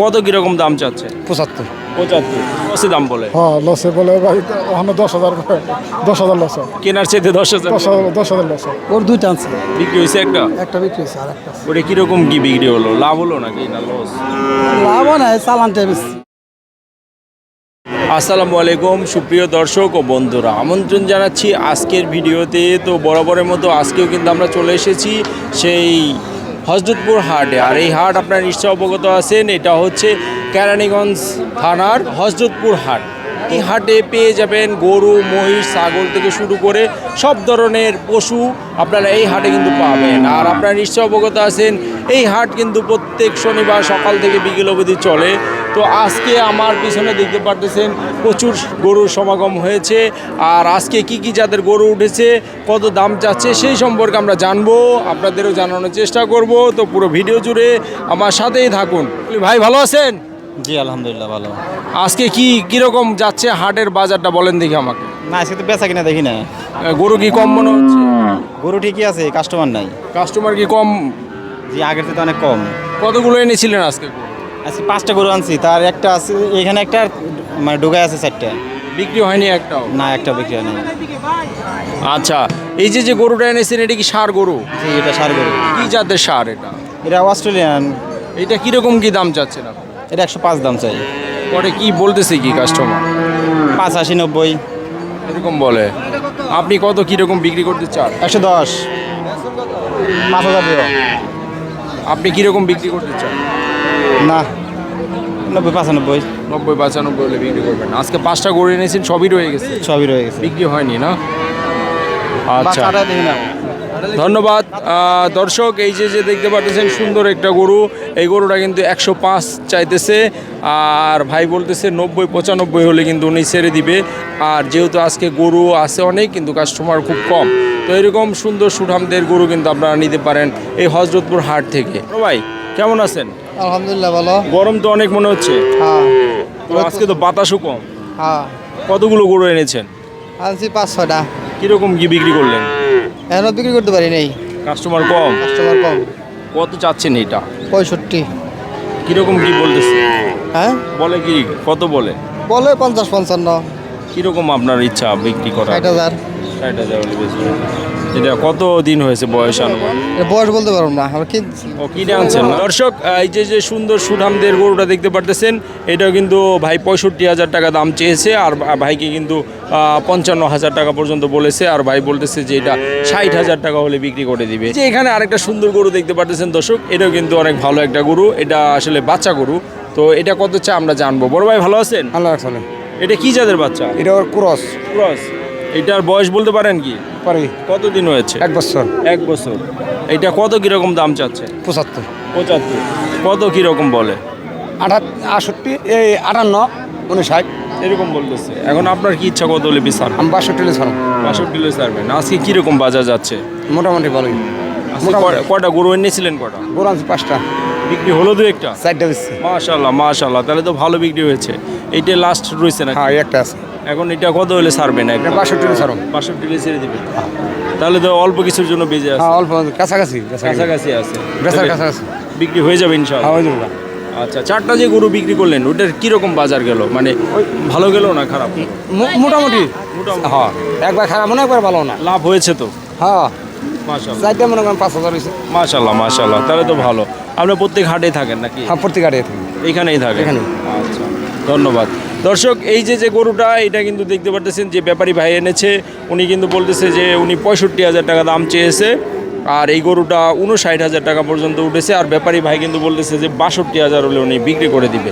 কত কীরকম দাম চাচ্ছে? পঁচাত্তর। পঁচাত্তর। কত দাম বলে। হ্যাঁ লসে বলে ভাই ওখানে দশ হাজার দশ হাজার লস কেনার চাইতে দশ হাজার দশ হাজার দশ হাজার লস ওর দুইটা আছে। বিক্রি হয়েছে একটা? একটা বিক্রি হয়েছে আর একটা ওটা কীরকম কি বিক্রি হলো? লাভ হলো নাকি না লস লাভ নাই চালানটা বেশি। আসসালামু আলাইকুম সুপ্রিয় দর্শক ও বন্ধুরা। আমন্ত্রণ জানাচ্ছি আজকের ভিডিওতে। তো বরাবরের মতো আজকেও কিন্তু আমরা চলে এসেছি সেই হজরতপুর হাটে। আর এই হাট আপনারা নিশ্চয় অবগত আছেন, এটা হচ্ছে কেরানীগঞ্জ থানার হজরতপুর হাট। এই হাটে পেয়ে যাবেন গরু, মহিষ, ছাগল থেকে শুরু করে সব ধরনের পশু আপনারা এই হাটে কিন্তু পাবেন। আর আপনারা নিশ্চয় অবগত আছেন, এই হাট কিন্তু প্রত্যেক শনিবার সকাল থেকে বিকেল অবধি চলে। তো আজকে আমার পিছনে দেখতে পারতেছেন প্রচুর গরুর সমাগম হয়েছে। আর আজকে কি কি যাদের গরু উঠেছে কত দাম চাচ্ছে সেই সম্পর্কে আমরা জানব আপনাদেরও জানানোর চেষ্টা করব। তো পুরো ভিডিও জুড়ে আমার সাথেই থাকুন। ভাই ভালো আছেন? জি আলহামদুলিল্লাহ ভালো। আজকে কি কীরকম যাচ্ছে হাটের বাজারটা বলেন দেখি আমাকে। না আজকে তো বেচা কিনা দেখি না গরু কি কম মনে হচ্ছে? গরু ঠিকই আছে কাস্টমার নাই। কাস্টমার কি কম? জি আগের থেকে অনেক কম। কতগুলো এনেছিলেন আজকে? আজকে পাঁচটা গরু আনছি। তার একটা আছে এখানে একটা মানে ঢুকাই আছে চারটা। বিক্রি হয়নি একটাও? না একটা বিক্রি হয় নাই আচ্ছা এই যে যে গরুটা এনেছেন এটা কি সার গরু? জি এটা সার গরু। কি জাতের সার এটা? এটা অস্ট্রেলিয়ান। এটা কীরকম কি দাম চাচ্ছেন আপনি? এটা একশো পাঁচ দাম চাই। পরে কি বলতেছে কি কাস্টমার পাঁচ আশি নব্বই। এরকম বলে। আপনি কত কীরকম বিক্রি করতে চান? একশো দশ। পাঁচ হাজার। আপনি কীরকম বিক্রি করতে চান? না। নব্বই পাঁচানব্বই নব্বই পঁচানব্বই হলে বিক্রি করবেন আজকে পাঁচটা গরু এনেছেন সবই রয়ে গেছে। সবই রয়ে গেছে। বিক্রি হয়নি না? আচ্ছা। ধন্যবাদ। দর্শক এই যে যে দেখতে পাচ্ছেন সুন্দর একটা গরু। এই গরুটা কিন্তু একশো পাঁচ চাইতেছে। আর ভাই বলতেছে নব্বই পঁচানব্বই হলে কিন্তু উনি ছেড়ে দিবে। আর যেহেতু আজকে গরু আছে অনেক কিন্তু কাস্টমার খুব কম। তো এরকম সুন্দর সুঠামদের গরু কিন্তু আপনারা নিতে পারেন এই হজরতপুর হাট থেকে। ভাই কেমন আছেন? আলহামদুলিল্লাহ ভালো। গরম তো অনেক মনে হচ্ছে। হ্যাঁ। তো আজকে তো বাতাসও কম। হ্যাঁ। কতগুলো গরু এনেছেন? আনছি পাঁচ ছটা কীরকম কি বিক্রি করলেন? এখনও বিক্রি করতে পারি নাই। কাস্টমার কম? কাস্টমার কম। কত চাচ্ছেন এটা? পঁয়ষট্টি। কীরকম কি বলতেছে? হ্যাঁ? বলে কি কত বলে? বলে পঞ্চাশ পঞ্চান্ন। কীরকম আপনার ইচ্ছা বিক্রি করা ষাট হাজার। ষাট হাজার। এটা কত দিন হয়েছে বয়স আনুমান এটা বয়স বলতে পারব না আমরা কিনছি ও কিনে আনছেন দর্শক এই যে যে সুন্দর সুঠামদের গরুটা দেখতে পারতেছেন এটাও কিন্তু ভাই পঁয়ষট্টি হাজার টাকা দাম চেয়েছে আর ভাইকে কিন্তু পঞ্চান্ন হাজার টাকা পর্যন্ত বলেছে আর ভাই বলতেছে যে এটা ষাট হাজার টাকা হলে বিক্রি করে দিবে। যে এখানে আরেকটা সুন্দর গরু দেখতে পারতেছেন দর্শক এটাও কিন্তু অনেক ভালো একটা গরু এটা আসলে বাচ্চা গরু তো এটা কত চা আমরা জানব। বড় ভাই ভালো আছেন? আল্লাহ চলে এটা কি জাতের বাচ্চা? এটা ওর ক্রস। ক্রস। এটার বয়স বলতে পারেন কি? পারি। কতদিন হয়েছে? এক বছর। এক বছর। এটা কত কীরকম দাম চাচ্ছে? পঁচাত্তর। পঁচাত্তর। কত কীরকম বলে? আঠাত আষট্টি এই আটান্ন উনষাট। এরকম বলতেছে। এখন আপনার কি ইচ্ছা কত হলে বিশাল আমি বাষট্টি ছাড়াম বাষট্টি কিলো ছাড়বেন। আজকে কীরকম বাজার যাচ্ছে? মোটামুটি ভালোই। কয়টা গরু এনেছিলেন কটা? গরু আনছি পাঁচটা। বিক্রি হলো দু একটা? চারটা বেশি মাশাল্লাহ মাশাল্লাহ তাহলে তো ভালো বিক্রি হয়েছে। এইটা লাস্ট রয়েছে না হ্যাঁ একটা আছে। এখন এটা কত হলে ছাড়বেন এটা বাষট্টি ছাড়াম বাষট্টি কিলো ছেড়ে দিবেন তাহলে তো অল্প কিছুর জন্য বেজে আছে। হ্যাঁ অল্প কাছাকাছি কাছাকাছি। আছে। বেচার কাছাকাছি। বিক্রি হয়ে যাবে ইনশাল্লাহ। হ্যাঁ ওই জন্য আচ্ছা চারটা যে গরু বিক্রি করলেন ওটার কীরকম বাজার গেল? মানে ভালো গেল না খারাপ? মোটামুটি। হ্যাঁ একবার খারাপ মনে একবার ভালো না। লাভ হয়েছে তো? হ্যাঁ। চারটা মনে করেন পাঁচ হাজার হয়েছে। মাশাল্লাহ মাশাল্লাহ তাহলে তো ভালো। আপনার প্রত্যেক হাটেই থাকেন নাকি? হ্যাঁ প্রত্যেক এইখানেই থাকেন? এখানেই। আচ্ছা ধন্যবাদ। দর্শক এই যে যে গরুটা এটা কিন্তু দেখতে পারতেছেন যে ব্যাপারী ভাই এনেছে। উনি কিন্তু বলতেছে যে উনি পঁয়ষট্টি হাজার টাকা দাম চেয়েছে। আর এই গরুটা উনষাট হাজার টাকা পর্যন্ত উঠেছে। আর ব্যাপারী ভাই কিন্তু বলতেছে যে বাষট্টি হাজার হলে উনি বিক্রি করে দিবে।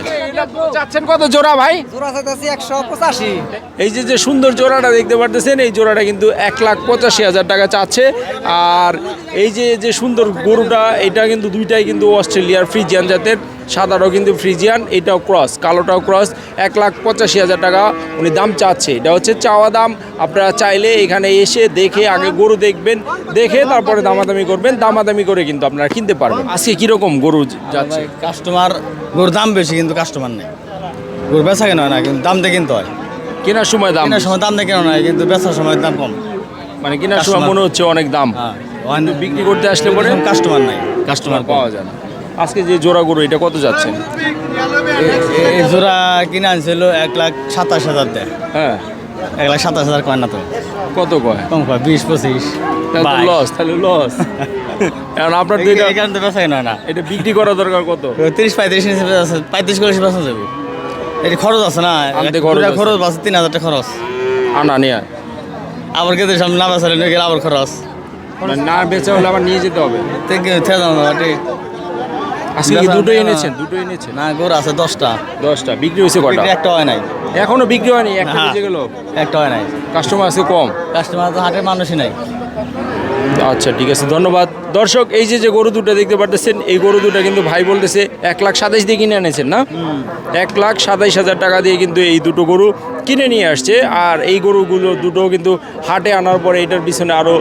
কত জোড়া ভাই? একশো এই যে যে সুন্দর জোড়াটা দেখতে পারতেছেন এই জোড়াটা কিন্তু এক লাখ পঁচাশি হাজার টাকা চাচ্ছে। আর এই যে যে সুন্দর গরুটা এটা কিন্তু দুইটাই কিন্তু অস্ট্রেলিয়ার ফ্রিজিয়ান জাতের। সাদাটাও কিন্তু ফ্রিজিয়ান এটাও ক্রস কালোটাও ক্রস এক লাখ পঁচাশি হাজার টাকা উনি দাম চাচ্ছে। এটা হচ্ছে চাওয়া দাম আপনারা চাইলে এখানে এসে দেখে আগে গরু দেখবেন দেখে তারপরে দামাদামি করবেন দামাদামি করে কিন্তু আপনারা কিনতে পারবেন। আজকে কীরকম গরু যাচ্ছে? কাস্টমার গরুর দাম বেশি কিন্তু কাস্টমার নেই। গরু বেচা কেন হয় না কিন্তু দাম দিয়ে কিনতে হয়। কেনার সময় দাম কেনার সময় দাম দিয়ে কেন নয় কিন্তু বেচার সময় দাম কম। মানে কেনার সময় মনে হচ্ছে অনেক দাম। হ্যাঁ বিক্রি করতে আসলে পরে কাস্টমার নাই। কাস্টমার পাওয়া যায় না। আজকে যে জোড়া গরু এটা কত যাচ্ছে? এই জোড়া কিনে আনছিল এক লাখ সাতাশ হাজার দেয় হ্যাঁ। এক লাখ সাতাশ হাজার কয় না তো? কত কয়? কম কয় বিশ পঁচিশ। লস তাহলে লস এখন আপনার তো এটা এই কারণে তো বেচা কিনা না। এটা বিক্রি করা দরকার কত? তিরিশ পঁয়ত্রিশ আছে। পঁয়ত্রিশ করে বেচা যাবে। এটি খরচ আছে না? খরচ আছে। তিন হাজার টাকা খরচ। আনা নিয়ে। আবার কেটে সামনে না বেচালে গেলে আবার খরচ। মানে না বেচা হলে আবার নিয়ে যেতে হবে। থেকে থেকে না, আজকে কি দুটো। এনেছেন? দুটো এনেছেন না গরু আছে দশটা। দশটা। বিক্রি হয়েছে কটা একটা হয় নাই। এখনও বিক্রি হয়নি? একটা। বেজে গেল একটা হয় নাই। কাস্টমার আছে কম? কাস্টমার তো হাটের মানুষই নাই। আচ্ছা ঠিক আছে, ধন্যবাদ। দর্শক, এই যে যে গরু দুটো দেখতে পারতেছেন, এই গরু দুটো কিন্তু ভাই বলতেছে এক লাখ সাতাইশ দিয়ে কিনে এনেছেন, না? এক লাখ সাতাইশ হাজার টাকা দিয়ে কিন্তু এই দুটো গরু কিনে নিয়ে আসছে, আর এই গরুগুলো দুটো কিন্তু হাটে আনার পরে এটার পিছনে আরও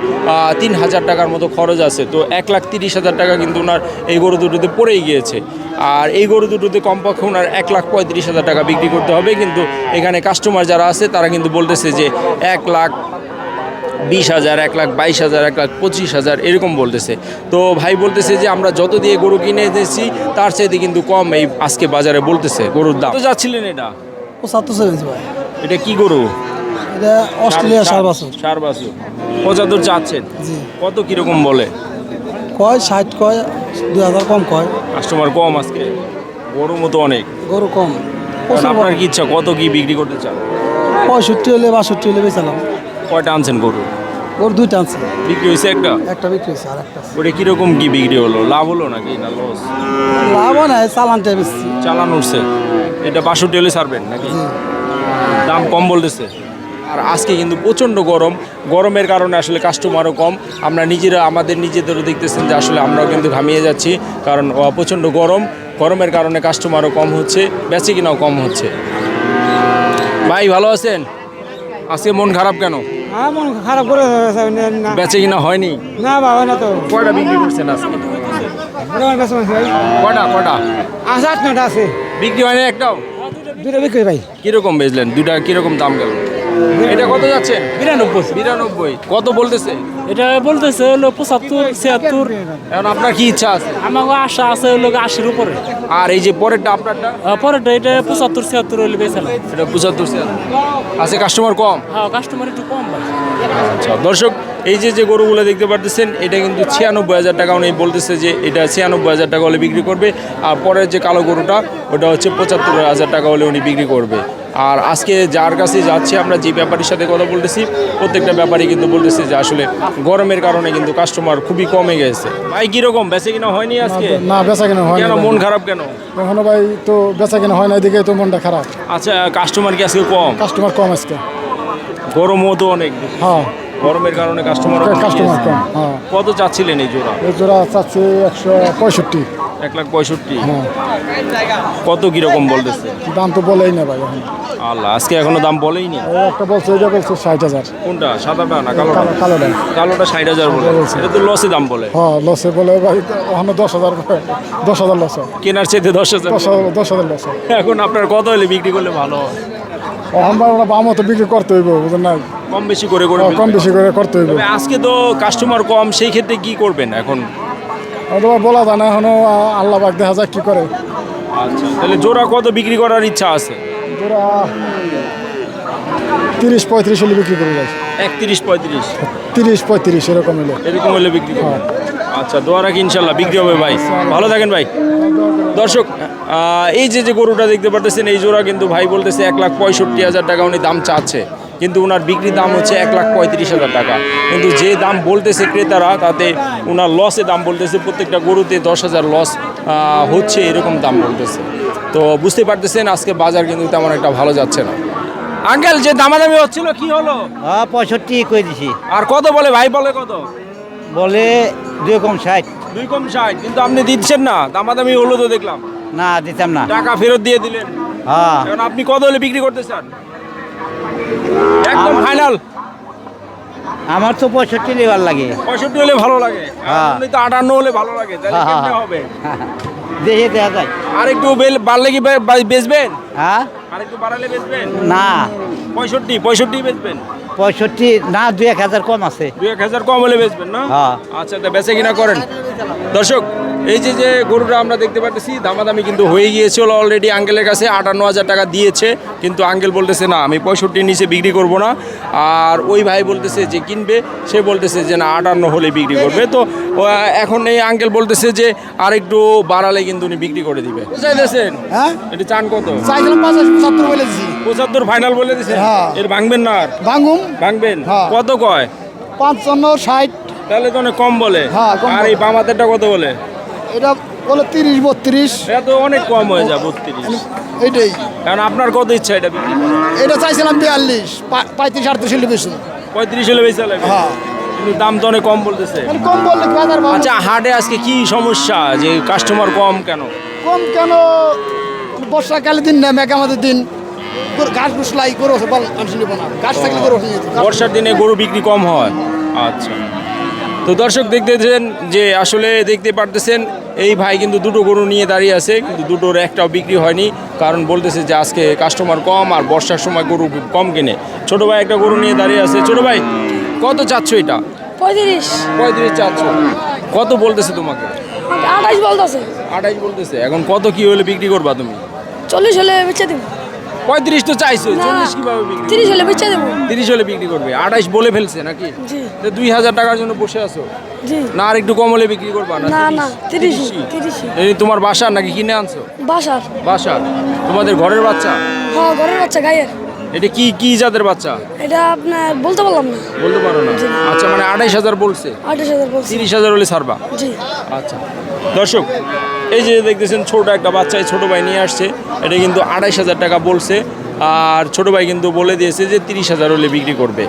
তিন হাজার টাকার মতো খরচ আছে। তো এক লাখ তিরিশ হাজার টাকা কিন্তু ওনার এই গরু দুটোতে পড়েই গিয়েছে। আর এই গরু দুটোতে কমপক্ষে ওনার এক লাখ পঁয়ত্রিশ হাজার টাকা বিক্রি করতে হবে, কিন্তু এখানে কাস্টমার যারা আছে, তারা কিন্তু বলতেছে যে এক লাখ বিশ হাজার এক লাখ বাইশ হাজার এক লাখ পঁচিশ হাজার এরকম বলতেছে। তো ভাই বলতেছে যে আমরা যত দিয়ে গরু কিনে এনেছি তার চাইতে কিন্তু কম এই আজকে বাজারে বলতেছে গরুর দাম। তো যাচ্ছিলেন এটা? পঁচাত্তর সেভেন্স ভাই। এটা কি গরু? এটা অস্ট্রেলিয়া সার বছর। সার বাছুর। পঁচাত্তর চাচ্ছেন। কত কীরকম বলে? কয় ষাট কয় দুই হাজার কম কয়। কাস্টমার কম আজকে। গরু মতো অনেক। গরু কম। আপনার কি ইচ্ছা কত কি বিক্রি করতে চান? পঁয়ষট্টি হলে বাষট্টি হলে বেচালাম কয়টা আনছেন গরু? গরু দুইটা আনছে। বিক্রি হয়েছে একটা? একটা বিক্রি হয়েছে আর একটা ওটা কীরকম কি বিক্রি হলো? লাভ হলো নাকি না লস লাভও নাই চালানটা বেশি চালান উঠছে। এটা বাষট্টি হলে ছাড়বেন নাকি? দাম কম বলতেছে। আর আজকে কিন্তু প্রচণ্ড গরম। গরমের কারণে আসলে কাস্টমারও কম। আমরা নিজেরা আমাদের নিজেদেরও দেখতেছেন যে আসলে আমরাও কিন্তু ঘামিয়ে যাচ্ছি। কারণ প্রচণ্ড গরম। গরমের কারণে কাস্টমারও কম হচ্ছে বেচে কিনাও কম হচ্ছে। ভাই ভালো আছেন? আজকে মন খারাপ কেন? মন খারাপ করে বেচে কিনা হয়নি? না বাবা না তো। কয়টা বিক্রি করছেন আজকে? কয়টা কয়টা আজ নটা আছে। বিক্রি হয়নি একটাও? দুটো বিক্রি ভাই। কীরকম বেচলেন? দুটা কীরকম দাম গেল? এটা কত যাচ্ছেন বিরানব্বই। বিরানব্বই। কত বলতেছে? এটা বলতেছে হলো পঁচাত্তর ছিয়াত্তর। এখন আপনার কি ইচ্ছা আছে? আমাকে আশা আছে হলো আশির উপরে। আর এই যে পরেরটা আপনারটা? পরেরটা এটা পঁচাত্তর ছিয়াত্তর হলে এটা পঁচাত্তর আছে কাস্টমার কম? হ্যাঁ কাস্টমার একটু কম আচ্ছা দর্শক এই যে যে গরুগুলো দেখতে পারতেছেন এটা কিন্তু ছিয়ানব্বই হাজার টাকা উনি বলতেছে যে এটা ছিয়ানব্বই হাজার টাকা হলে বিক্রি করবে। আর পরের যে কালো গরুটা ওটা হচ্ছে পঁচাত্তর হাজার টাকা হলে উনি বিক্রি করবে। আর আজকে যার কাছে যাচ্ছে আমরা যে ব্যাপারীর সাথে কথা বলতেছি প্রত্যেকটা ব্যাপারই কিন্তু বলতেছি যে আসলে গরমের কারণে কিন্তু কাস্টমার খুবই কমে গেছে। ভাই কীরকম? বেঁচে কিনা হয়নি আজকে? না বেচা কেনা হয় কেন মন খারাপ কেন? এখনও ভাই তো বেচা কেনা হয় না এদিকে তো মনটা খারাপ। আচ্ছা কাস্টমার কি আজকে কম? কাস্টমার কম আজকে। গরমও তো অনেক। হ্যাঁ। গরমের কারণে কাস্টমার কাস্টমার কম হ্যাঁ। কত চাচ্ছিলেন এই জোড়া? এই জোড়া চাচ্ছে একশো পঁয়ষট্টি। এক লাখ পঁয়ষট্টি। হ্যাঁ কত কীরকম বলতেছে? দাম তো বলেই না ভাই এখন। আল্লাহ আজকে এখনও দাম বলেই নি এই একটা বলছে এটা বলছে ষাট হাজার। কোনটা? সাদাটা না কালোটা? কালো কালোটা কালোটা ষাট হাজার বলে। এটা তো লসে দাম বলে। হ্যাঁ লসে বলে ভাই ওখানে দশ হাজার দশ হাজার লস কেনার চাইতে দশ হাজার দশ হাজার লস হয়। এখন আপনার কত হলে বিক্রি করলে ভালো হয়? ভাই ওরা বামও তো বিক্রি করতে হইব বুঝলেন না? কম বেশি করে করে কম বেশি করে করতে হইব। আজকে তো কাস্টমার কম সেই ক্ষেত্রে কি করবেন এখন? অথবা বলা যায় না এখনও আল্লাহ বাক দেখা যাক কি করে। আচ্ছা তাহলে জোড়া কত বিক্রি করার ইচ্ছা আছে? ওরা তিরিশ পঁয়ত্রিশ হলে বিক্রি করে যায় একত্রিশ পঁয়ত্রিশ। তিরিশ পঁয়ত্রিশ এরকম হলে। এরকম হলে বিক্রি করবেন আচ্ছা দোয়া রাখি ইনশাল্লাহ বিক্রি হবে ভাই। ভালো থাকেন ভাই। দর্শক এই যে যে গরুটা দেখতে পারতেছেন এই জোড়া কিন্তু ভাই বলতেছে এক লাখ পঁয়ষট্টি হাজার টাকা উনি দাম চাচ্ছে। কিন্তু ওনার বিক্রি দাম হচ্ছে এক লাখ পঁয়ত্রিশ হাজার টাকা। কিন্তু যে দাম বলতেছে ক্রেতারা তাতে ওনার লসে দাম বলতেছে প্রত্যেকটা গরুতে দশ হাজার লস হচ্ছে এরকম দাম বলতেছে। তো বুঝতে পারতেছেন আজকে বাজার কিন্তু তেমন একটা ভালো যাচ্ছে না। আঙ্কেল যে দামাদামি হচ্ছিল কি হলো? হ্যাঁ পঁয়ষট্টি করে দিছি। আর কত বলে ভাই বলে কত? বলে দুই কম ষাট। দুই কম ষাট কিন্তু আপনি দিচ্ছেন না। দামাদামি হলো তো দেখলাম। না দিতাম না। টাকা ফেরত দিয়ে দিলেন। হ্যাঁ। আপনি কত হলে বিক্রি করতে চান? একদম ফাইনাল আমার তো পঁয়ষট্টি লেবার লাগে। পঁয়ষট্টি হলে ভালো লাগে। হ্যাঁ। তো আটান্ন হলে ভালো লাগে তাহলে হ্যাঁ, হ্যাঁ। হবে? দেখে দেখা যায় আর একটু বাড়লে কি বেচবেন? হ্যাঁ? আর একটু বাড়ালে বেচবেন? না। পঁয়ষট্টি পঁয়ষট্টি বেচবেন? পঁয়ষট্টি না দুই এক হাজার কম আছে। দুই এক হাজার কম হলে বেচবেন না? হ্যাঁ। আচ্ছা বেচে কিনা করেন। দর্শক এই যে যে গরুটা আমরা দেখতে পাচ্ছি দামাদামি কিন্তু হয়ে গিয়েছিল অলরেডি আঙ্কেলের কাছে আটান্ন হাজার টাকা দিয়েছে কিন্তু আঙ্কেল বলতেছে না আমি পঁয়ষট্টির নিচে বিক্রি করব না। আর ওই ভাই বলতেছে যে কিনবে সে বলতেছে যে না আটান্ন হলে বিক্রি করবে। তো এখন এই আঙ্কেল বলতেছে যে আর একটু বাড়ালে কিন্তু উনি বিক্রি করে দিবে। চাইতেছেন? হ্যাঁ? এটা চান কত? চাইছিলাম পঞ্চাশ পঁচাত্তর বলেছি পঁচাত্তর ফাইনাল বলে দিছে? হ্যাঁ। এর ভাঙবেন না আর? ভাঙবেন? হ্যাঁ। কত কয়? পাঁচপান্ন ষাট। তাহলে তো অনেক কম বলে। হ্যাঁ, আর এই বামাতেরটা কত বলে? এটা বলে তিরিশ বত্রিশ। এটা তো অনেক কম হয়ে যায় বত্রিশ। এইটাই। কারণ আপনার কত ইচ্ছা এটা বিক্রি এটা চাইছিলাম বিয়াল্লিশ পঁয়ত্রিশ আটত্রিশ হলে বেশি। পঁয়ত্রিশ হলে বেশি হ্যাঁ। কিন্তু দাম তো অনেক কম বলতেছে। মানে কম বললে আচ্ছা হাটে আজকে কি সমস্যা? যে কাস্টমার কম কেন? কম কেন? বর্ষাকালে দিন না মেঘামাদের দিন। ঘাস ঘুষলাই গরু মানুষ নিব না। ঘাস থাকলে গরু বর্ষার দিনে গরু বিক্রি কম হয়। আচ্ছা। তো দর্শক দেখতেছেন যে আসলে দেখতে পারতেছেন এই ভাই কিন্তু দুটো গরু নিয়ে দাঁড়িয়ে আছে কিন্তু দুটোর একটাও বিক্রি হয়নি। কারণ বলতেছে যে আজকে কাস্টমার কম আর বর্ষার সময় গরু কম কিনে। ছোট ভাই একটা গরু নিয়ে দাঁড়িয়ে আছে। ছোট ভাই কত চাচ্ছ এটা? পঁয়ত্রিশ। পঁয়ত্রিশ চাচ্ছ। কত বলতেছে তোমাকে? আঠাইশ বলতেছে। আঠাইশ বলতেছে। এখন কত কি হলে বিক্রি করবা তুমি? চল্লিশ হলে বেচে দেবো। পঁয়ত্রিশ তো চাইছো চল্লিশ কীভাবে বিক্রি তিরিশ হলে বেচে দেবো। তিরিশ হলে বিক্রি করবে আঠাইশ বলে ফেলছে নাকি? দুই হাজার টাকার জন্য বসে আছো? না আর একটু কম হলে বিক্রি করবা না? না তিরিশ এই তোমার বাসা নাকি কিনে আনছো? বাসার। বাসা তোমাদের ঘরের বাচ্চা? হ্যাঁ ঘরের বাচ্চা গায়ের। এটা কি কি জাতের বাচ্চা? এটা আপনার বলতে পারলাম না। বলতে পারো না। আচ্ছা মানে আঠাইশ হাজার বলছে। আঠাশ হাজার বলছি। তিরিশ হাজার হলে ছাড়বা? জি। আচ্ছা। দর্শক এই যে দেখতেছেন ছোট একটা বাচ্চা এই ছোট ভাই নিয়ে আসছে। এটা কিন্তু আড়াইশ হাজার টাকা বলছে। আর ছোট ভাই কিন্তু বলে দিয়েছে যে তিরিশ হাজার হলে বিক্রি করবে।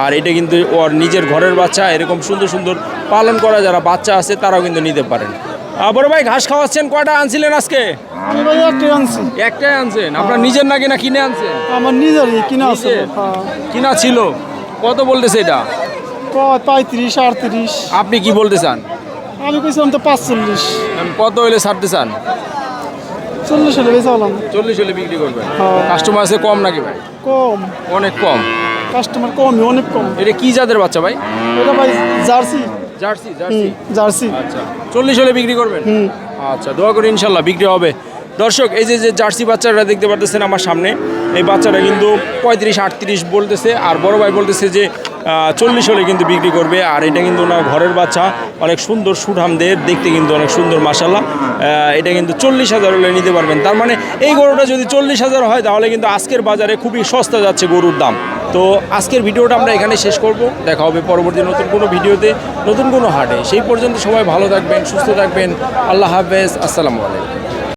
আর এটা কিন্তু ওর নিজের ঘরের বাচ্চা এরকম সুন্দর সুন্দর পালন করা যারা বাচ্চা আছে তারাও কিন্তু নিতে পারেন। বড় ভাই ঘাস খাওয়াচ্ছেন কয়টা আনছিলেন আজকে? একটাই আনছেন? আপনার নিজের নাকি না কিনে আনছেন? আমার নিজেরই কিনা আছে। নিজের? কিনা ছিল? কত বলতেছে এটা? পঁয়ত্রিশ আটত্রিশ। আপনি কি বলতে চান? আমি কইছিলাম তো পাঁচচল্লিশ। কত হলে ছাড়তে চান? চল্লিশ হলে হলাম। চল্লিশ হলে বিক্রি করবেন? হ্যাঁ। কাস্টমার আছে কম নাকি ভাই? কম। অনেক কম। কাস্টমার কমই অনেক কম। এটা কি জাতের বাচ্চা ভাই? এটা ভাই জার্সি। Jersey jersey? জার্সি। আচ্ছা। চল্লিশ হলে বিক্রি করবেন? আচ্ছা দোয়া করি ইনশাল্লাহ বিক্রি হবে। দর্শক এই যে যে জার্সি বাচ্চারা দেখতে পারতেছেন আমার সামনে এই বাচ্চারা কিন্তু পঁয়ত্রিশ আটত্রিশ বলতেছে আর বড় ভাই বলতেছে যে চল্লিশ হলে কিন্তু বিক্রি করবে। আর এটা কিন্তু ওনার ঘরের বাচ্চা। অনেক সুন্দর সুঠামদের, দেখতে কিন্তু অনেক সুন্দর মাসাল্লাহ এটা কিন্তু চল্লিশ হাজার হলে নিতে পারবেন। তার মানে এই গরুটা যদি চল্লিশ হাজার হয়, তাহলে কিন্তু আজকের বাজারে খুবই সস্তা যাচ্ছে গরুর দাম। তো আজকের ভিডিওটা আমরা এখানে শেষ করব। দেখা হবে পরবর্তী নতুন কোনো ভিডিওতে, নতুন কোনো হাটে। সেই পর্যন্ত সবাই ভালো থাকবেন, সুস্থ থাকবেন। আল্লাহ হাফেজ। আসসালামু আলাইকুম।